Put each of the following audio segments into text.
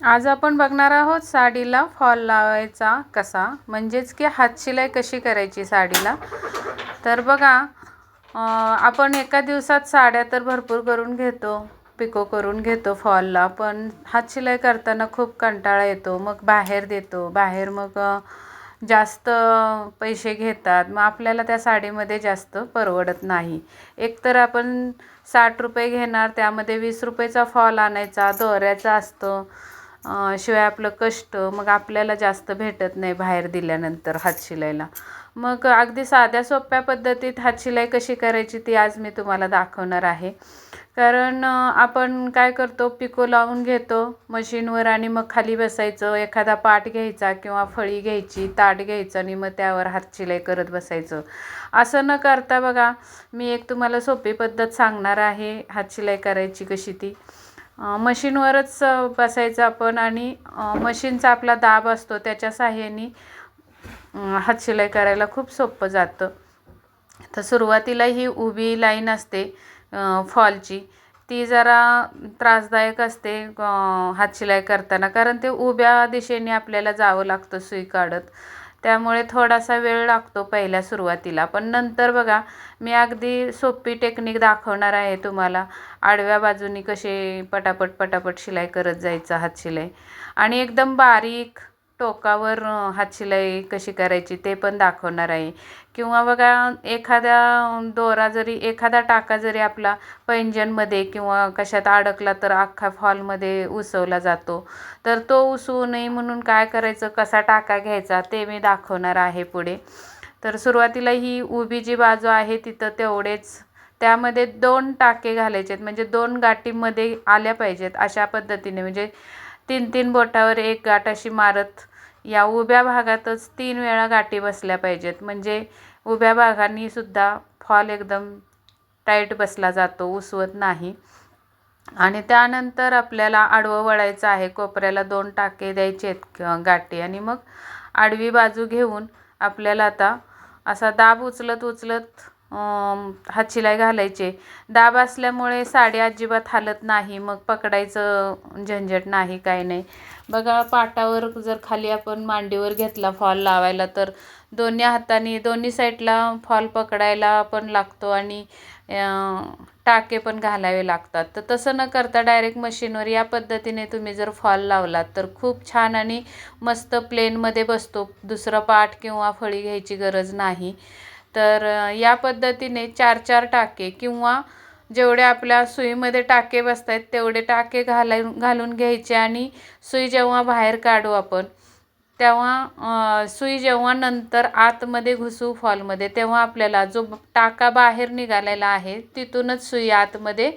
आज आपण बघणार आहोत साडीला फॉल लावायचा कसा. म्हणजेच की हातशिलाई कशी करायची साडीला. तर बघा आपण एका दिवसात साड्या तर भरपूर करून घेतो पिको करून घेतो फॉलला पण हातशिलाई करताना खूप कंटाळा येतो मग बाहेर देतो. बाहेर मग जास्त पैसे घेतात. मग आपल्याला त्या साडीमध्ये जास्त परवडत नाही. एकतर आपण साठ रुपये घेणार त्यामध्ये वीस रुपयेचा फॉल आणायचा दोऱ्याचा असतो. शिवाय आपलं कष्ट मग आपल्याला जास्त भेटत नाही बाहेर दिल्यानंतर हातशिलाईला मग अगदी साध्या सोप्या पद्धतीत हातशिलाई कशी करायची ती आज मी तुम्हाला दाखवणार आहे. कारण आपण काय करतो पिको लावून घेतो मशीनवर आणि मग खाली बसायचं एखादा पाट घ्यायचा किंवा फळी घ्यायची ताट घ्यायचं आणि मग त्यावर हातशिलाई करत बसायचं. असं न करता बघा मी एक तुम्हाला सोपी पद्धत सांगणार आहे हातशिलाई करायची कशी ती. मशीनवरच बसायचं आपण आणि मशीनचा आपला दाब असतो त्याच्या साहाय्याने हातशिलाई करायला खूप सोपं जातं. तर सुरुवातीला ही उभी लाईन असते फॉलची. ती जरा त्रासदायक असते हातशिलाई करताना कारण ते उभ्या दिशेने आपल्याला जावं लागतं सुई काढत. त्यामुळे थोडासा वेळ लागतो पहिल्या सुरुवातीला. पण नंतर बघा मी अगदी सोपी टेक्निक दाखवणार आहे तुम्हाला. आडव्या बाजूनी कसे पटापट पटापट शिलाई करत जायचं हातशिलाई आणि एकदम बारीक टोकावर हातशिलाई कशी करायची ते पण दाखवणार आहे. किंवा बघा एखाद्या दोरा जरी एखादा टाका जरी आपला पैंजणमध्ये किंवा कशात अडकला तर अख्खा फॉलमध्ये उसवला जातो. तर तो उसवू नये म्हणून काय करायचं कसा टाका घ्यायचा ते मी दाखवणार आहे पुढे. तर सुरुवातीला ही उभी जी बाजू आहे तिथं तेवढेच त्यामध्ये दोन टाके घालायचे आहेत म्हणजे दोन गाठीमध्ये आल्या पाहिजेत अशा पद्धतीने. म्हणजे तीन तीन बोटावर एक गाठ अशी मारत या उभ्या भागातच तीन वेळा गाठी बसल्या पाहिजेत. म्हणजे उभ्या भागांनी सुद्धा फॉल एकदम टाईट बसला जातो उसवत नाही. आणि त्यानंतर आपल्याला आडवं वळायचं आहे. कोपऱ्याला दोन टाके द्यायचे आहेत गाठी. आणि मग आडवी बाजू घेऊन आपल्याला आता असा दाब उचलत उचलत हातशिलाई घालायचे. दाब असल्यामुळे साडी अजिबात हालत नाही. मग पकडायचं झंझट नाही काय नाही. बघा पाटावर जर खाली आपण मांडीवर घेतला फॉल लावायला तर दोन्ही हाताने दोन्ही साईडला फॉल पकडायला पण लागतो आणि टाके पण घालावे लागतात. तर तसं न करता डायरेक्ट मशीनवर या पद्धतीने तुम्ही जर फॉल लावलात तर खूप छान आणि मस्त प्लेनमध्ये बसतो. दुसरं पाट किंवा फळी घ्यायची गरज नाही. तर या पद्धतीने चार चार टाके किंवा जेवढे आपल्या सुईमध्ये टाके बसत आहेत तेवढे टाके घालून घालून घ्यायचे आणि सुई जेव्हा बाहेर काढू आपण तेव्हा सुई जेव्हा नंतर आतमध्ये घुसू फॉलमध्ये तेव्हा आपल्याला जो टाका बाहेर निघालेला आहे तिथूनच सुई आतमध्ये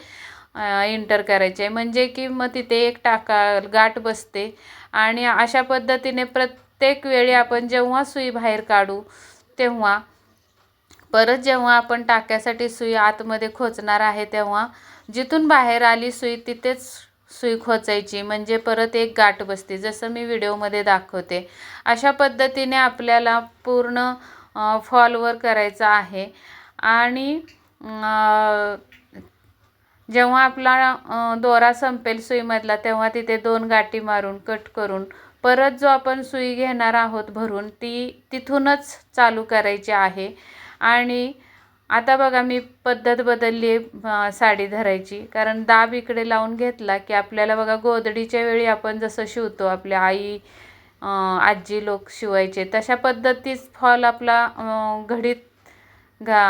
इंटर करायचे म्हणजे की मग तिथे एक टाका गाठ बसते आणि अशा पद्धतीने प्रत्येक वेळी आपण जेव्हा सुई बाहेर काढू तेव्हा परत जेव्हा आपण टाक्यासाठी सुई आतमध्ये खोचणार आहे तेव्हा जिथून बाहेर आली सुई तिथेच सुई खोचायची म्हणजे परत एक गाठ बसते जसं मी व्हिडिओमध्ये दाखवते. अशा पद्धतीने आपल्याला पूर्ण फॉलवर करायचं आहे. आणि जेव्हा आपला दोरा संपेल सुईमधला तेव्हा तिथे दोन गाठी मारून कट करून परत जो आपण सुई घेणार आहोत भरून ती तिथूनच चालू करायची आहे. आणि आता बघा मी पद्धत बदलली आहे साडी धरायची. कारण दाब इकडे लावून घेतला की आपल्याला बघा गोधडीच्या वेळी आपण जसं शिवतो आपल्या आई आजी लोक शिवायचे तशा पद्धतीच फॉल आपला घडीत घा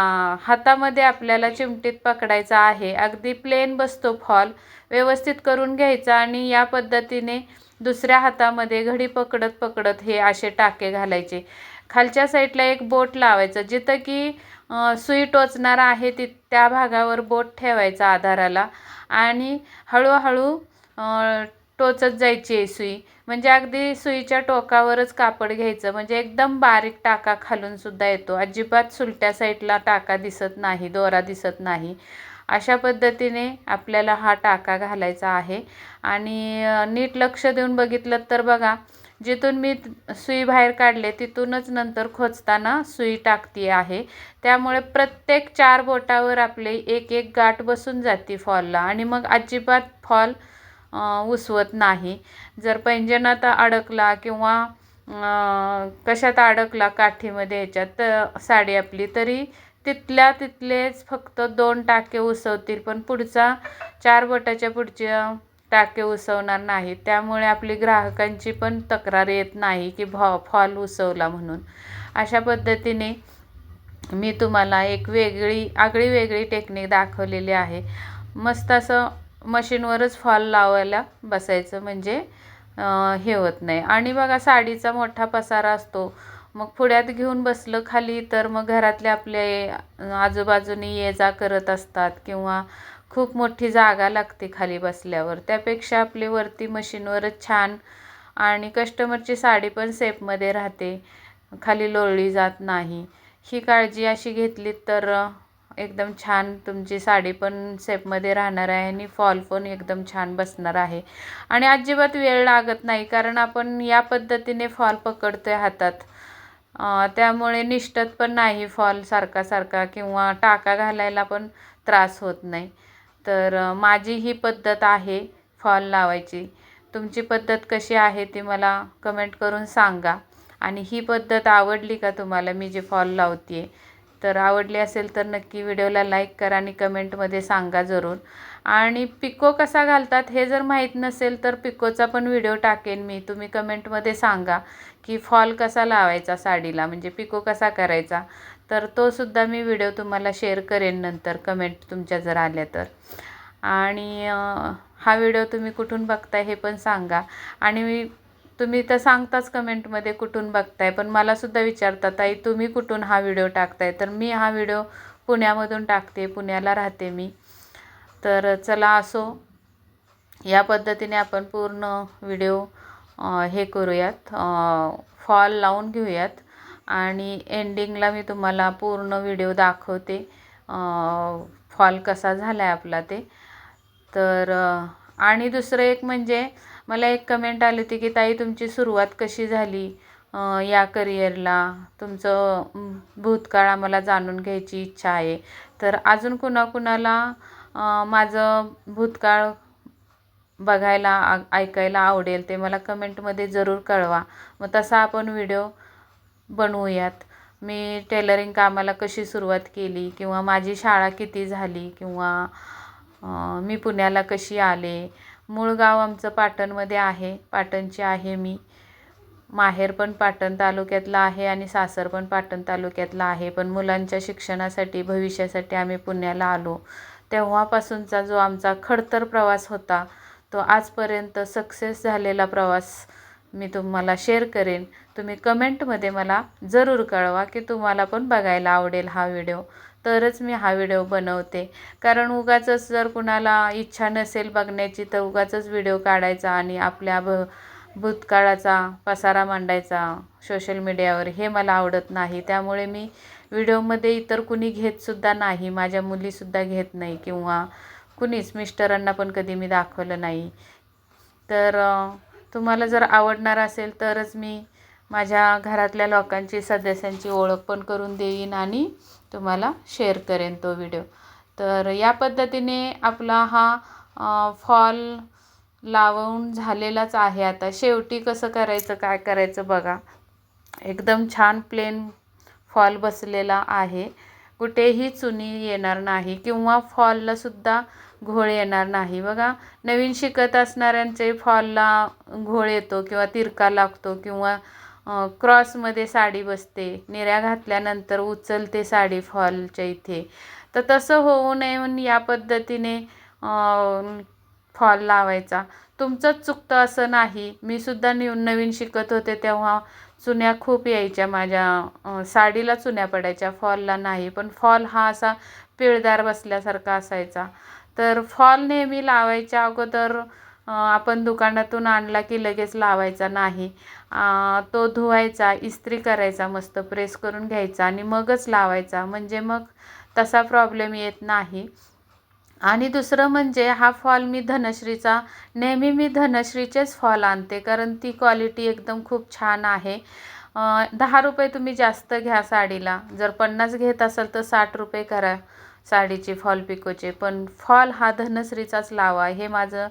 हातामध्ये आपल्याला चिमटीत पकडायचा आहे. अगदी प्लेन बसतो फॉल व्यवस्थित करून घ्यायचा आणि या पद्धतीने दुसऱ्या हातामध्ये घडी पकडत पकडत हे असे टाके घालायचे. खालच्या साईडला एक बोट लावायचं. जिथं की सुई टोचणार आहे ति त्या भागावर बोट ठेवायचा आधाराला. आणि हळूहळू टोचत जायची आहे सुई. म्हणजे अगदी सुईच्या टोकावरच कापड घ्यायचं. म्हणजे एकदम बारीक टाका खालून सुद्धा येतो. अजिबात सुलट्या साईडला टाका दिसत नाही दोरा दिसत नाही. अशा पद्धतीने आपल्याला हा टाका घालायचा आहे. आणि नीट लक्ष देऊन बघितलं तर बघा जिथून मी सुई बाहेर काढले तिथूनच नंतर खोचताना सुई टाकती आहे. त्यामुळे प्रत्येक चार बोटावर आपले एक एक गाठ बसून जाते फॉलला आणि मग अजिबात फॉल उसवत नाही. जर पैंजणात अडकला किंवा कशात अडकला काठीमध्ये ह्याच्यात तर साडी आपली तरी तिथल्या तिथलेच फक्त दोन टाके उसवतील. पण पुढचा चार बोटाच्या पुढच्या टाके उसवणार नाही. त्यामुळे आपली ग्राहकांची पण तक्रार येत नाही की भॉ फॉल उसवला म्हणून. अशा पद्धतीने मी तुम्हाला एक वेगळी आगळी वेगळी टेक्निक दाखवलेली आहे. मस्त असं मशीनवरच फॉल लावायला बसायचं म्हणजे हे होत नाही. आणि बघा साडीचा मोठा पसारा असतो. मग पुढ्यात घेऊन बसलं खाली तर मग घरातले आपले आजूबाजूनी ये जा करत असतात किंवा खूप मोठी जागा लागते खाली बसल्यावर. त्यापेक्षा आपली वरती मशीनवरच छान आणि कस्टमरची साडी पण सेफमध्ये राहते. खाली लोळली जात नाही. ही काळजी अशी घेतली तर एकदम छान तुमची साडी पण सेफमध्ये राहणार आहे आणि फॉल पण एकदम छान बसणार आहे. आणि अजिबात वेळ लागत नाही कारण आपण या पद्धतीने फॉल पकडतो आहे हातात त्यामुळे निष्ठत पण नाही फॉल सारखा सारखा किंवा टाका घालायला पण त्रास होत नाही. तर माझी ही पद्धत आहे फॉल लावायची. तुमची पद्धत कशी आहे ती मला कमेंट करून सांगा. आणि ही पद्धत आवडली का तुम्हाला मी जे फॉल लावते तर आवडली असेल तर नक्की व्हिडिओला लाईक करा आणि कमेंटमध्ये सांगा जरूर. आणि पिको कसा घालतात हे जर माहीत नसेल तर पिकोचा पण व्हिडिओ टाकेन मी. तुम्ही कमेंटमध्ये सांगा की फॉल कसा लावायचा साडीला? म्हणजे पिको कसा करायचा? तर तो सुद्धा मी व्हिडिओ तुम्हाला शेअर करेन नंतर कमेंट तुमच्या जर आल्या तर. आणि हा व्हिडिओ तुम्ही कुठून बघताय हे पण सांगा. आणि मी तुम्ही तर सांगताच कमेंटमध्ये कुठून बघताय पण मलासुद्धा विचारता विचारतात ताई तुम्ही कुठून हा व्हिडिओ टाकताय? तर मी हा व्हिडिओ पुण्यामधून टाकते पुण्याला राहते मी. तर चला असो या पद्धतीने आपण पूर्ण व्हिडिओ हे करूयात. फॉल लावून घेऊयात. आणि एंडिंगला मी तुम्हाला पूर्ण व्हिडिओ दाखवते. फॉल कसा झाला आहे आपला ते. तर आणि दुसरं एक म्हणजे मला एक कमेंट आली होती की ताई तुमची सुरुवात कशी झाली या करिअरला तुमचं भूतकाळ आम्हाला जाणून घ्यायची इच्छा आहे. तर अजून कुणाकुणाला माझं भूतकाळ बघायला आ- ऐकायला आवडेल ते मला कमेंटमध्ये जरूर कळवा. मग तसा आपण व्हिडिओ बनवूयात. मी टेलरिंग कामाला कशी सुरुवात केली किंवा माझी शाळा किती झाली किंवा मी पुण्याला कशी आले. मूळ गाव आमचं पाटणमध्ये आहे. पाटणची आहे मी. माहेर पण पाटण तालुक्यातलं आहे आणि सासर पण पाटण तालुक्यातलं आहे. पण मुलांच्या शिक्षणासाठी भविष्यासाठी आम्ही पुण्याला आलो. तेव्हापासूनचा जो आमचा खडतर प्रवास होता तो आजपर्यंत सक्सेस झालेला प्रवास मी तुम्हाला शेअर करेन. तुम्ही कमेंटमध्ये मला जरूर कळवा की तुम्हाला पण बघायला आवडेल हा व्हिडिओ तरच मी हा व्हिडिओ बनवते. कारण उगाचच जर कुणाला इच्छा नसेल बघण्याची तर उगाचच व्हिडिओ काढायचा आणि आपल्या भ भूतकाळाचा पसारा मांडायचा सोशल मीडियावर हे मला आवडत नाही. त्यामुळे मी व्हिडिओमध्ये इतर कुणी घेतसुद्धा नाही. माझ्या मुलीसुद्धा घेत नाही किंवा कुणीच. मिस्टरांना पण कधी मी दाखवलं नाही. तर तुम्हाला जर आवडणार असेल तरच मी माझ्या घरातल्या लोकांची सदस्यांची ओळख पण करून देईन आणि तुम्हाला शेअर करेन तो व्हिडिओ. तर या पद्धतीने आपला हा फॉल लावून झालेलाच आहे. आता शेवटी कसं करायचं काय करायचं बघा. एकदम छान प्लेन फॉल बसलेला आहे. कुठेही चुनी येणार नाही किंवा फॉललासुद्धा घोळ येणार नाही. बघा नवीन शिकत असणाऱ्यांचे फॉलला घोळ येतो किंवा तिरका लागतो किंवा क्रॉसमध्ये साडी बसते. निऱ्या घातल्यानंतर उचलते साडी फॉलच्या इथे. तर तसं होऊ नये म्हणून या पद्धतीने फॉल लावायचा. तुमचंच चुकतं असं नाही. मी सुद्धा न्यू नवीन शिकत होते तेव्हा चुन्या खूप यायच्या माझ्या साडीला चुन्या पडायच्या फॉलला नाही. पण फॉल हा असा पिळदार बसल्यासारखा असायचा. तर फॉल नेहमी लावायच्या अगोदर आपण दुकानातून आणला की लगेच लावायचा नाही. तो धुवायचा इस्त्री करायचा मस्त प्रेस करून घ्यायचा आणि मगच लावायचा. म्हणजे मग तसा प्रॉब्लेम येत नाही. आणि दुसरं म्हणजे हा फॉल मी धनश्रीचा नेहमी मी धनश्रीचेच फॉल आणते. कारण ती क्वालिटी एकदम खूप छान आहे. दहा रुपये तुम्ही जास्त घ्या साडीला. जर पन्नास घेत असाल तर साठ रुपये करा. साडीचे फॉल पिकोचे. पण फॉल हा धनश्रीचाच लावा हे माझं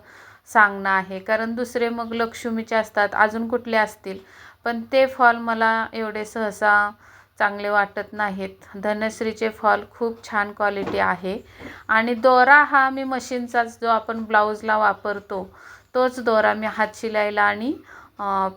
सांगणं आहे. कारण दुसरे मग लक्ष्मीचे असतात अजून कुठले असतील? पण ते फॉल मला एवढे सहसा चांगले वाटत नाहीत. धनश्रीचे फॉल खूप छान क्वालिटी आहे. आणि दोरा हा मी मशीनचाच जो आपण ब्लाऊजला वापरतो तोच दोरा मी हात शिलाईला आणि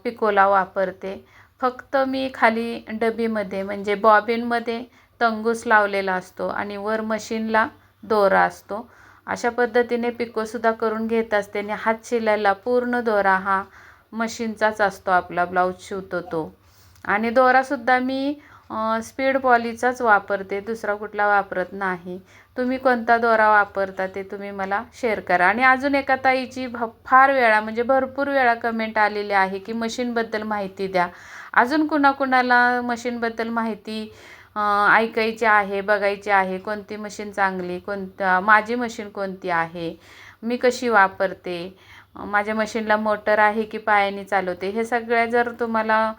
पिकोला वापरते. फक्त मी खाली डबीमध्ये म्हणजे बॉबिनमध्ये तंगूस लावलेला असतो आणि वर मशीनला दोरा असतो. अशा पद्धतीने पिकोसुद्धा करून घेत असते आणि हात शिलायला पूर्ण दोरा हा मशीनचाच असतो आपला ब्लाऊज शिवतो तो. आणि दोरासुद्धा मी स्पीड पॉलीचाच वापरते दुसरा कुठला वापरत नाही. तुम्ही कोणता दोरा वापरता ते तुम्ही मला शेअर करा. आणि अजून एका ताईची भ फार वेळा म्हणजे भरपूर वेळा कमेंट आलेली आहे की मशीनबद्दल माहिती द्या. अजून कुणाकुणाला मशीनबद्दल माहिती ऐकायची आहे बघायची आहे कोणती मशीन चांगली कोणत्या माझी मशीन कोणती आहे मी कशी वापरते माझ्या मशीनला मोटर आहे की पायाने चालवते हे सगळ्या जर तुम्हाला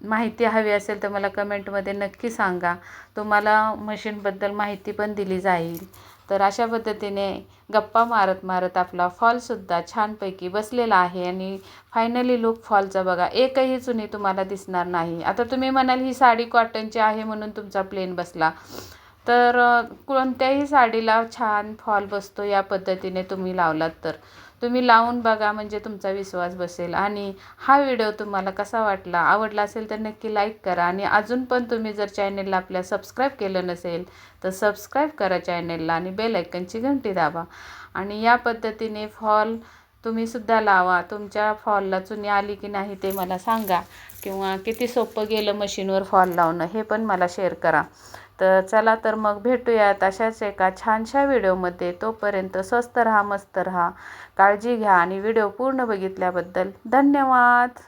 माहिती हवी असेल तर मला कमेंटमध्ये नक्की सांगा. तुम्हाला मशीनबद्दल माहिती पण दिली जाईल. तर अशा पद्धतीने गप्पा मारत मारत आपला फॉलसुद्धा छानपैकी बसलेला आहे आणि फायनली लुक फॉलचा बघा एकही चुनी तुम्हाला दिसणार नाही. आता तुम्ही म्हणाल ही साडी कॉटनची आहे म्हणून तुमचा प्लेन बसला. तर कोणत्याही साडीला छान फॉल बसतो या पद्धतीने तुम्ही लावलात तर. तुम्ही लावून बघा म्हणजे तुमचा विश्वास बसेल. आणि हा व्हिडिओ तुम्हाला कसा वाटला आवडला असेल तर नक्की लाईक करा. आणि अजून पण तुम्ही जर चॅनेलला आपल्या सबस्क्राईब केलं नसेल तर सबस्क्राईब करा चॅनेलला आणि बेल आयकनची घंटी दाबा. आणि या पद्धतीने फॉल तुम्हीसुद्धा लावा. तुमच्या फॉलला चुनी आली की नाही ते मला सांगा. किंवा किती सोपं गेलं मशीनवर फॉल लावणं हे पण मला शेअर करा. तर चला तर मग भेटूयात अशाच एका छानशा व्हिडिओमध्ये. तोपर्यंत स्वस्त राहा मस्त राहा. काळजी घ्या आणि व्हिडिओ पूर्ण बघितल्याबद्दल धन्यवाद.